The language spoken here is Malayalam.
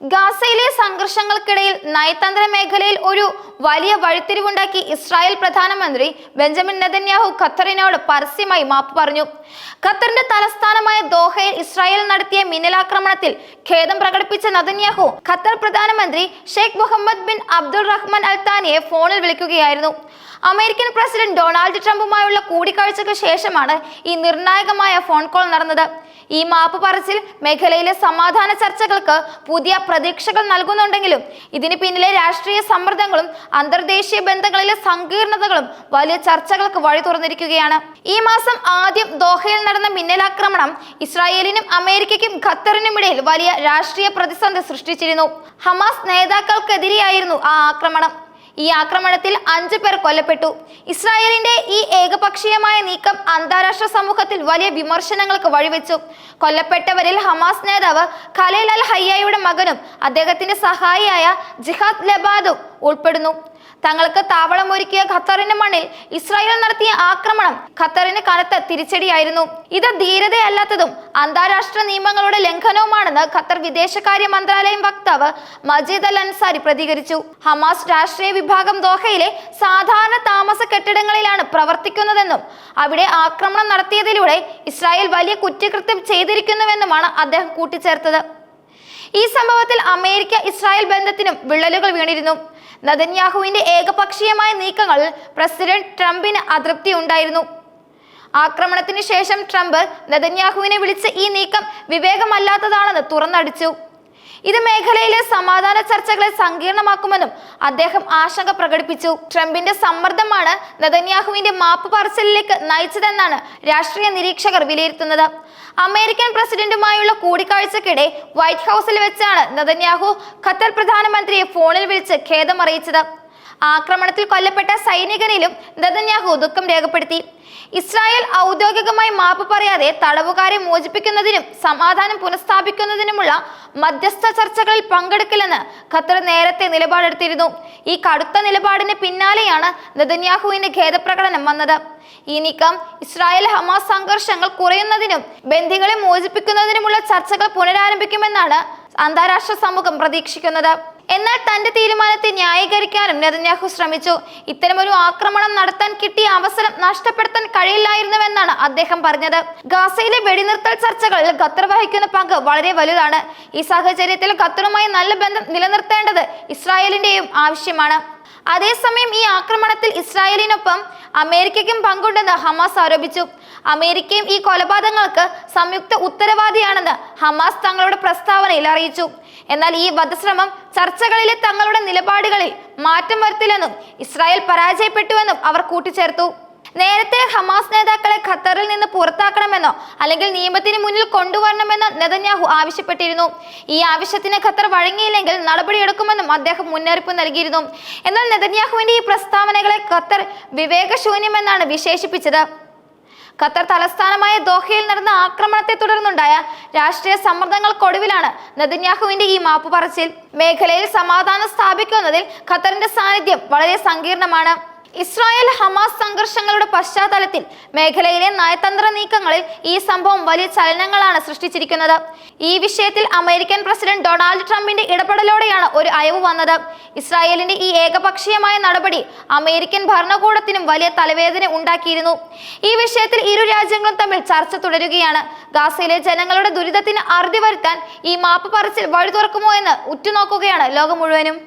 ഗാസയിലെ സംഘർഷങ്ങൾക്കിടയിൽ നയതന്ത്ര മേഖലയിൽ ഒരു വലിയ വഴിത്തിരിവുണ്ടാക്കി ഇസ്രായേൽ പ്രധാനമന്ത്രി ബെഞ്ചമിൻ നെതന്യാഹു ഖത്തറിനോട് പരസ്യമായി മാപ്പ് പറഞ്ഞു. ഖത്തറിന്റെ തലസ്ഥാനമായ ദോഹയിൽ ഇസ്രായേൽ നടത്തിയ മിന്നലാക്രമണത്തിൽ ഖേദം പ്രകടിപ്പിച്ച നെതന്യാഹു ഖത്തർ പ്രധാനമന്ത്രി Sheikh Mohammed bin Abdul Rahman അൽത്താനിയെ താനിയെ ഫോണിൽ വിളിക്കുകയായിരുന്നു. അമേരിക്കൻ പ്രസിഡന്റ് ഡൊണാൾഡ് ട്രംപുമായുള്ള കൂടിക്കാഴ്ചയ്ക്ക് ശേഷമാണ് ഈ നിർണായകമായ ഫോൺ കോൾ നടന്നത്. ഈ മാപ്പ് പറച്ചിൽ മേഖലയിലെ സമാധാന ചർച്ചകൾക്ക് പുതിയ പ്രതീക്ഷകൾ നൽകുന്നുണ്ടെങ്കിലും ഇതിന് പിന്നിലെ രാഷ്ട്രീയ സമ്മർദ്ദങ്ങളും അന്തർദേശീയ ബന്ധങ്ങളിലെ സങ്കീർണതകളും വലിയ ചർച്ചകൾക്ക് വഴി തുറന്നിരിക്കുകയാണ്. ഈ മാസം ആദ്യം ദോഹയിൽ നടന്ന മിന്നലാക്രമണം ഇസ്രായേലിനും അമേരിക്കയ്ക്കും ഖത്തറിനും ഇടയിൽ വലിയ രാഷ്ട്രീയ പ്രതിസന്ധി സൃഷ്ടിച്ചിരുന്നു. ഹമാസ് നേതാക്കൾക്കെതിരെയായിരുന്നു ആ ആക്രമണം. ഈ ആക്രമണത്തിൽ അഞ്ചു പേർ കൊല്ലപ്പെട്ടു. ഇസ്രായേലിന്റെ ഈ ഏകപക്ഷീയമായ നീക്കം അന്താരാഷ്ട്ര സമൂഹത്തിൽ വലിയ വിമർശനങ്ങൾക്ക് വഴിവെച്ചു. കൊല്ലപ്പെട്ടവരിൽ ഹമാസ് നേതാവ് ഖലീൽ അൽ ഹയ്യയുടെ മകനും അദ്ദേഹത്തിന്റെ സഹായിയായ ജിഹാദ് ലബാദും ഉൾപ്പെടുന്നു. തങ്ങൾക്ക് താവളം ഒരുക്കിയ ഖത്തറിന്റെ മണ്ണിൽ ഇസ്രായേൽ നടത്തിയ ആക്രമണം ഖത്തറിന് കനത്ത തിരിച്ചടിയായിരുന്നു. ഇത് ധീരതയല്ലാത്തതും അന്താരാഷ്ട്ര നിയമങ്ങളുടെ ലംഘനവുമാണെന്ന് ഖത്തർ വിദേശകാര്യ മന്ത്രാലയം വക്താവ് മജീദ് അൽ അൻസാരി പ്രതികരിച്ചു. ഹമാസ് രാഷ്ട്രീയ വിഭാഗം ദോഹയിലെ സാധാരണ താമസ കെട്ടിടങ്ങളിലാണ് പ്രവർത്തിക്കുന്നതെന്നും അവിടെ ആക്രമണം നടത്തിയതിലൂടെ ഇസ്രായേൽ വലിയ കുറ്റകൃത്യം ചെയ്തിരിക്കുന്നുവെന്നുമാണ് അദ്ദേഹം കൂട്ടിച്ചേർത്തത്. ഈ സംഭവത്തിൽ അമേരിക്ക ഇസ്രായേൽ ബന്ധത്തിനും വിള്ളലുകൾ വീണിരുന്നു. നദന്യാഹുവിന്റെ ഏകപക്ഷീയമായ നീക്കങ്ങൾ പ്രസിഡന്റ് ട്രംപിന് അതൃപ്തി ഉണ്ടായിരുന്നു. ആക്രമണത്തിന് ശേഷം ട്രംപ് നദന്യാഹുവിനെ വിളിച്ച് ഈ നീക്കം വിവേകമല്ലാത്തതാണെന്ന് തുറന്നടിച്ചു. ഇത് മേഖലയിലെ സമാധാന ചർച്ചകളെ സങ്കീർണമാക്കുമെന്നും അദ്ദേഹം ആശങ്ക പ്രകടിപ്പിച്ചു. ട്രംപിന്റെ സമ്മർദ്ദമാണ് നദന്യാഹുവിന്റെ മാപ്പ് പറച്ചിലിലേക്ക് നയിച്ചതെന്നാണ് രാഷ്ട്രീയ നിരീക്ഷകർ വിലയിരുത്തുന്നത്. അമേരിക്കൻ പ്രസിഡന്റുമായുള്ള കൂടിക്കാഴ്ചക്കിടെ വൈറ്റ് ഹൌസിൽ വെച്ചാണ് നദന്യാഹു ഖത്തർ പ്രധാനമന്ത്രിയെ ഫോണിൽ വിളിച്ച് ഖേദമറിയിച്ചത് ആക്രമണത്തിൽ കൊല്ലപ്പെട്ട സൈനികനിലും നെതന്യാഹു ദുഃഖം രേഖപ്പെടുത്തി. ഇസ്രായേൽ ഔദ്യോഗികമായി മാപ്പ് പറയാതെ തടവുകാരെ മോചിപ്പിക്കുന്നതിനും സമാധാനം പുനഃസ്ഥാപിക്കുന്നതിനുമുള്ള മധ്യസ്ഥ ചർച്ചകളിൽ പങ്കെടുക്കില്ലെന്ന് ഖത്തർ നേരത്തെ നിലപാടെടുത്തിരുന്നു. ഈ കടുത്ത നിലപാടിന് പിന്നാലെയാണ് നെതന്യാഹുവിന്റെ ഖേദപ്രകടനം വന്നത്. ഈ നീക്കം ഇസ്രായേൽ ഹമാസ് സംഘർഷങ്ങൾ കുറയുന്നതിനും ബന്ധികളെ മോചിപ്പിക്കുന്നതിനുമുള്ള ചർച്ചകൾ പുനരാരംഭിക്കുമെന്നാണ് അന്താരാഷ്ട്ര സമൂഹം പ്രതീക്ഷിക്കുന്നത്. എന്നാൽ തന്റെ തീരുമാനത്തെ ന്യായീകരിക്കാനും നെതന്യാഹു ശ്രമിച്ചു. ഇത്തരമൊരു ആക്രമണം നടത്താൻ കിട്ടിയ അവസരം നഷ്ടപ്പെടുത്താൻ കഴിയില്ലായിരുന്നുവെന്നാണ് അദ്ദേഹം പറഞ്ഞത്. ഗാസയിലെ വെടിനിർത്തൽ ചർച്ചകളിൽ ഖത്തർ വഹിക്കുന്ന പങ്ക് വളരെ വലുതാണ്. ഈ സാഹചര്യത്തിൽ ഖത്തറുമായി നല്ല ബന്ധം നിലനിർത്തേണ്ടത് ഇസ്രായേലിന്റെയും ആവശ്യമാണ്. അതേസമയം ഈ ആക്രമണത്തിൽ ഇസ്രായേലിനൊപ്പം അമേരിക്കയ്ക്കും പങ്കുണ്ടെന്ന് ഹമാസ് ആരോപിച്ചു. അമേരിക്കയും ഈ കൊലപാതകങ്ങൾക്ക് സംയുക്ത ഉത്തരവാദിയാണെന്ന് ഹമാസ് തങ്ങളുടെ പ്രസ്താവനയിൽ അറിയിച്ചു. എന്നാൽ ഈ വധശ്രമം ചർച്ചകളിലെ തങ്ങളുടെ നിലപാടുകളിൽ മാറ്റം വരുത്തില്ലെന്നും ഇസ്രായേൽ പരാജയപ്പെട്ടുവെന്നും അവർ കൂട്ടിച്ചേർത്തു. നേരത്തെ ഹമാസ് നേതാക്കളെ ഖത്തറിൽ നിന്ന് പുറത്താക്കണമെന്നോ അല്ലെങ്കിൽ നിയമത്തിന് മുന്നിൽ കൊണ്ടുവരണമെന്നോ നെതന്യാഹു ആവശ്യപ്പെട്ടിരുന്നു. ഈ ആവശ്യത്തിന് ഖത്തർ വഴങ്ങിയില്ലെങ്കിൽ നടപടിയെടുക്കുമെന്നും അദ്ദേഹം മുന്നറിയിപ്പ് നൽകിയിരുന്നു. എന്നാൽ നെതന്യാഹുവിന്റെ ഈ പ്രസ്താവനകളെ ഖത്തർ വിവേകശൂന്യമെന്നാണ് വിശേഷിപ്പിച്ചത്. ഖത്തർ തലസ്ഥാനമായ ദോഹയിൽ നടന്ന ആക്രമണത്തെ തുടർന്നുണ്ടായ രാഷ്ട്രീയ സമ്മർദ്ദങ്ങൾക്കൊടുവിലാണ് നെതന്യാഹുവിന്റെ ഈ മാപ്പ് പറച്ചിൽ മേഖലയിൽ സമാധാനം സ്ഥാപിക്കുന്നതിൽ ഖത്തറിന്റെ സാന്നിധ്യം വളരെ സങ്കീർണമാണ്. ഇസ്രായേൽ ഹമാസ് സംഘർഷങ്ങളുടെ പശ്ചാത്തലത്തിൽ മേഖലയിലെ നയതന്ത്ര നീക്കങ്ങളിൽ ഈ സംഭവം വലിയ ചലനങ്ങളാണ് സൃഷ്ടിച്ചിരിക്കുന്നത്. ഈ വിഷയത്തിൽ അമേരിക്കൻ പ്രസിഡന്റ് ഡൊണാൾഡ് ട്രംപിന്റെ ഇടപെടലോടെയാണ് ഒരു അയവ് വന്നത്. ഇസ്രായേലിന്റെ ഈ ഏകപക്ഷീയമായ നടപടി അമേരിക്കൻ ഭരണകൂടത്തിനും വലിയ തലവേദന ഉണ്ടാക്കിയിരുന്നു. ഈ വിഷയത്തിൽ ഇരു രാജ്യങ്ങളും തമ്മിൽ ചർച്ച തുടരുകയാണ്. ഗാസയിലെ ജനങ്ങളുടെ ദുരിതത്തിന് അറുതി വരുത്താൻ ഈ മാപ്പ് പറച്ചിൽ വഴി തുറക്കുമോ എന്ന് ഉറ്റുനോക്കുകയാണ് ലോകം മുഴുവനും.